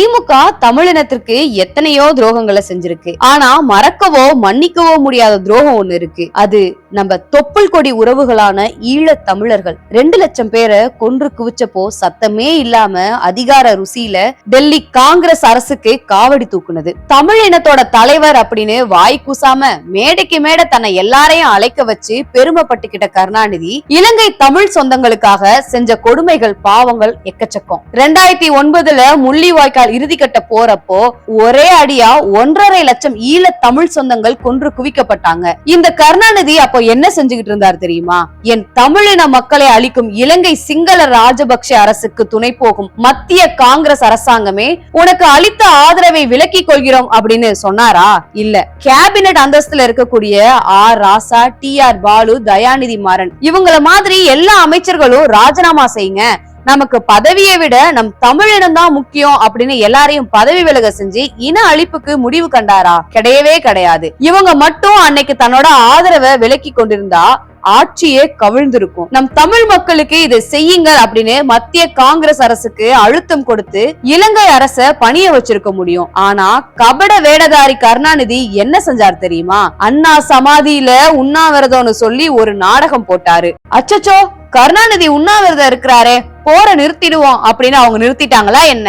திமுக தமிழினத்திற்கு எத்தனையோ துரோகங்களை செஞ்சிருக்கு. ஆனா மறக்கவோ மன்னிக்கவோ முடியாத துரோகம் ஒண்ணு இருக்கு. அது நம்ம தொப்புள் கொடி உறவுகளான ஈழ தமிழர்கள். ரெண்டு லட்சம் பேரை கொன்று குவிச்சப்போ சத்தமே இல்லாம அதிகார ருசியில டெல்லி காங்கிரஸ் அரசுக்கு காவடி தூக்குனது. தமிழ் இனத்தோட தலைவர் அப்படின்னு வாய் கூசாம மேடைக்கு மேடை தன்னை எல்லாரையும் அழைக்க வச்சு பெருமைப்பட்டுக்கிட்ட கருணாநிதி இலங்கை தமிழ் சொந்தங்களுக்காக செஞ்ச கொடுமைகள் பாவங்கள் எக்கச்சக்கம். ரெண்டாயிரத்தி ஒன்பதுல முள்ளிவாய்க்கால் இறுதிக்கட்ட போறப்போ ஒரே அடியா ஒன்றரை லட்சம் ஈழ தமிழ் சொந்தங்கள் கொன்று குவிக்கப்பட்டாங்க. இந்த கருணாநிதி அப்போ என்ன செஞ்சுக்கிட்டு இருந்தார் தெரியுமா? என் தமிழின மக்களை அழிக்கும் இலங்கை சிங்கள ராஜபக்ஷ அரசுக்கு துணை போகும் மத்திய காங்கிரஸ் அரசாங்கமே உனக்கு அளித்த ஆதரவை விலக்கிக் கொள்கிறோம் அப்படின்னு சொன்னாரா? இல்ல. கேபினட் அந்தஸ்துல இருக்கக்கூடிய R Raja T R Balu Dayanidhi Maran இவங்கள மாதிரி எல்லா அமைச்சர்களும் ராஜினாமா செய்யுங்க. நமக்கு பதவியை விட நம் தமிழினம் தான் முக்கியம் அப்படின்னு எல்லாரையும் பதவி விலக செஞ்சு இன அழிப்புக்கு முடிவு கண்டாரா? கிடையவே கிடையாது. இவங்க மட்டும் அன்னைக்கு தன்னோட ஆதரவை விலக்கி கொண்டிருந்தா ஆட்சியே கவிழ்ந்திருக்கும். நம் தமிழ் மக்களுக்கு இதை செய்யுங்க அப்படின்னு மத்திய காங்கிரஸ் அரசுக்கு அழுத்தம் கொடுத்து இலங்கை அரச பணிய வச்சிருக்க முடியும். ஆனா கபட வேடதாரி கருணாநிதி என்ன செஞ்சார் தெரியுமா? அண்ணா சமாதியில உண்ணாவிரதம்னு சொல்லி ஒரு நாடகம் போட்டாரு. அச்சச்சோ! கருணாநிதி உண்ணாவிரதம் இருக்கிறாரே போற நிறுத்திடுவோம் அப்படின்னு அவங்க நிறுத்திட்டாங்களா என்ன?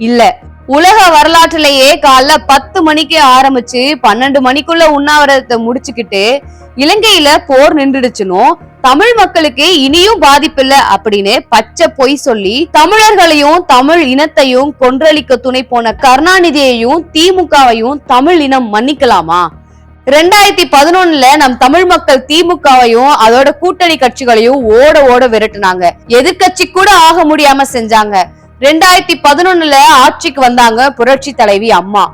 இல்ல. உலக வரலாற்றிலேயே காலைல பத்து மணிக்கு ஆரம்பிச்சு பன்னெண்டு மணிக்குள்ள உண்ணாவிரதத்தை முடிச்சுக்கிட்டு இலங்கையில போர் நின்றுடுச்சுனும் தமிழ் மக்களுக்கு இனியும் பாதிப்பில்ல அப்படின்னு பச்சை பொய் சொல்லி தமிழர்களையும் தமிழ் இனத்தையும் கொன்றளிக்க துணை போன கருணாநிதியையும் திமுகவையும் தமிழ் இனம் மன்னிக்கலாமா? ரெண்டாயிரத்தி பதினொன்னுல நம் தமிழ் மக்கள் திமுகவையும் அதோட கூட்டணி கட்சிகளையும் ஓட ஓட விரட்டுனாங்க. எதிர்கட்சி கூட ஆக முடியாம செஞ்சாங்க. ரெண்டாயிரத்தி பதினொன்னுல ஆட்சிக்கு வந்தாங்க புரட்சி தலைவி அம்மா.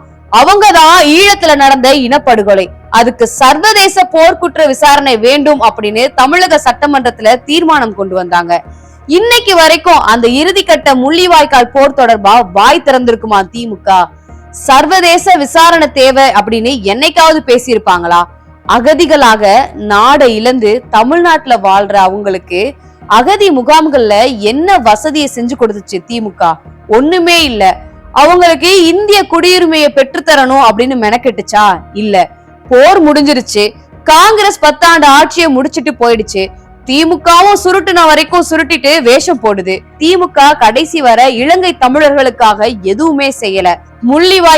அவங்கதான் ஈழத்துல நடந்த இனப்படுகொலை. அதுக்கு சர்வதேச போர்க்குற்ற விசாரணை வேண்டும் அப்படின்னு தமிழக சட்டமன்றத்துல தீர்மானம் கொண்டு வந்தாங்க. இன்னைக்கு வரைக்கும் அந்த இறுதிக்கட்ட முள்ளிவாய்க்கால் போர் தொடர்பா வாய் திறந்திருக்குமா திமுக? சர்வதேச விசாரணை தேவை அப்படின்னு என்னைக்காவது பேசியிருப்பாங்களா? அகதிகளாக நாடை இழந்து தமிழ்நாட்டுல வாழ்ற அவங்களுக்கு அகதி முகாம்கள்ல என்ன வசதியை செஞ்சு கொடுத்துச்சு திமுக? ஒண்ணுமே இல்ல. அவங்களுக்கு இந்திய குடியுரிமையை பெற்றுத்தரணும் அப்படின்னு மெனக்கெட்டுச்சா? இல்ல. போர் முடிஞ்சிருச்சு. காங்கிரஸ் பத்தாண்டு ஆட்சியை முடிச்சிட்டு போயிடுச்சு. திமுகவும் சுருட்டுன வரைக்கும் சுருட்டிட்டு வேஷம் போடுது. திமுக கடைசி வர இலங்கை தமிழர்களுக்காக எதுவுமே செய்யல. முள்ளிவாய்